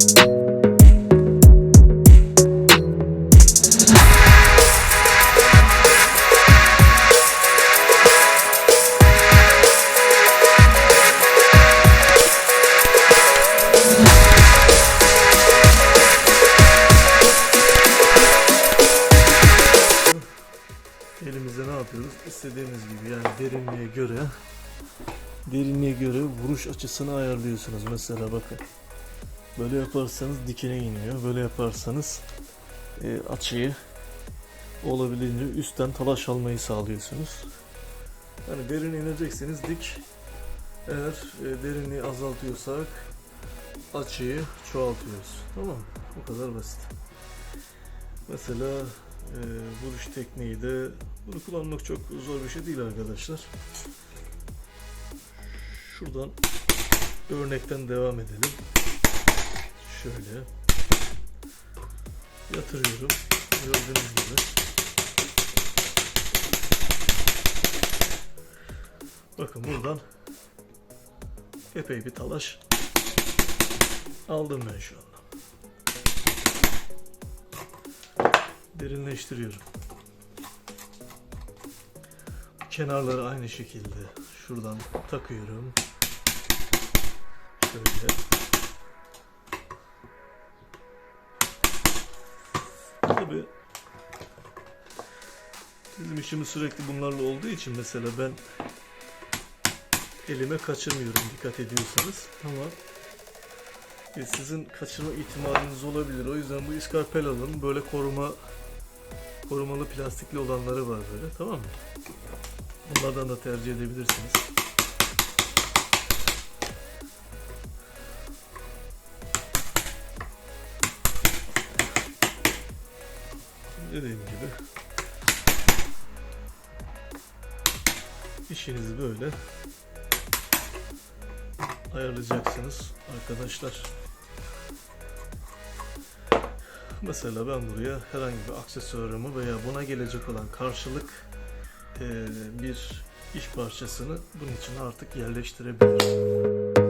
Elimizde ne yapıyoruz? İstediğimiz gibi yani derinliğe göre derinliğe göre vuruş açısını ayarlıyorsunuz. Mesela bakın Böyle yaparsanız dikine iniyor. Böyle yaparsanız e, açıyı olabildiğince üstten talaş almayı sağlıyorsunuz. Yani derin inecekseniz dik. Eğer e, derinliği azaltıyorsak açıyı çoğaltıyoruz. Tamam mı? Bu kadar basit. Mesela e, vuruş tekniği de bunu kullanmak çok zor bir şey değil arkadaşlar. Şuradan örnekten devam edelim. Şöyle yatırıyorum. Gördüğünüz gibi. Bakın buradan epey bir talaş aldım ben şu anda. Derinleştiriyorum. Kenarları aynı şekilde şuradan takıyorum. Şöyle. Bizim işimiz sürekli bunlarla olduğu için mesela ben elime kaçırmıyorum dikkat ediyorsanız ama e, sizin kaçırma ihtimaliniz olabilir. O yüzden bu iskarpel alın. Böyle koruma korumalı plastikli olanları var böyle tamam mı? Bunlardan da tercih edebilirsiniz. Dediğim gibi işinizi böyle ayarlayacaksınız arkadaşlar. Mesela ben buraya herhangi bir aksesuarımı veya buna gelecek olan karşılık bir iş parçasını bunun için artık yerleştirebilirim.